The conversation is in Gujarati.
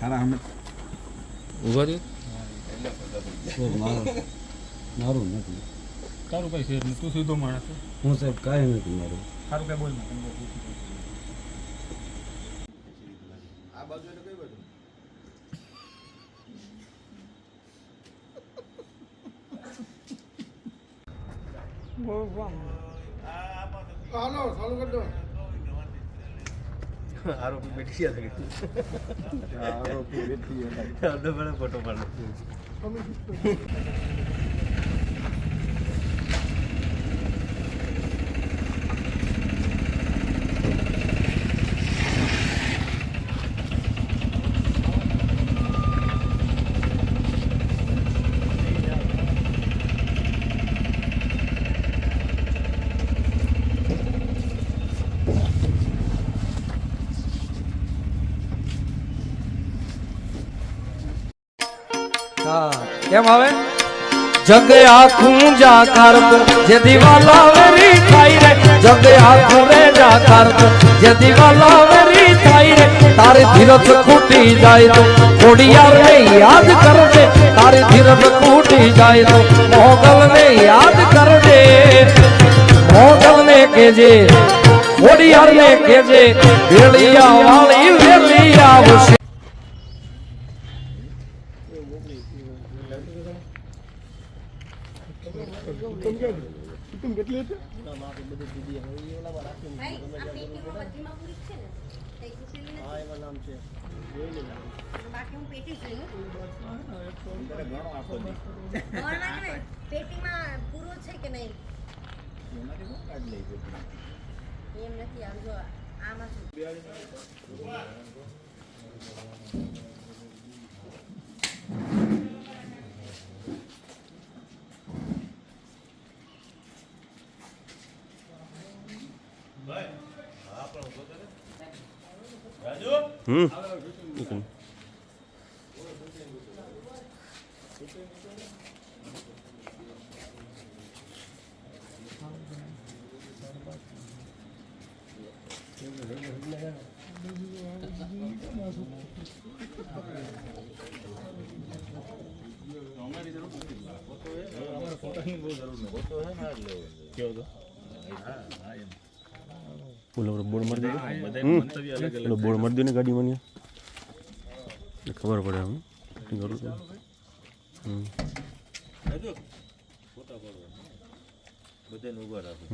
હારા અમે ઊભા રહ્યો મારું નથી તારું કઈ શેર નહીં તું સીધો માણસ હું સાહેબ કાંઈ નથી મારું સારું કઈ બોલમાં આરોપી બેઠી ગયા આરોપી બેઠી પડે ફોટો પાડો. કેમ આવે? જગ આખું જાકાર તો જે દિવાલા વેરી થાય રે. જગ આખું રે જાકાર તો જે દિવાલા વેરી થાય રે. તારી ધીરજ ખૂટી જાય તો ખોડિયાર ને યાદ કરજે. તારી ધીરજ ખૂટી જાય તો મોગલ ને યાદ કરજે. મોગલ ને કેજે ખોડિયાર ને કેજે ભેળિયા વાળી પેટીમાં પૂરો છે કે નહીં એમ નથી આમ જો આમાં શું બોલો બોલો બોર્ડ મારી દીધું બોલો બોર્ડ મારી દીધું ને ગાડી મને ખબર પડે હું જરૂર હમ. બધાને ઊભા રાખો.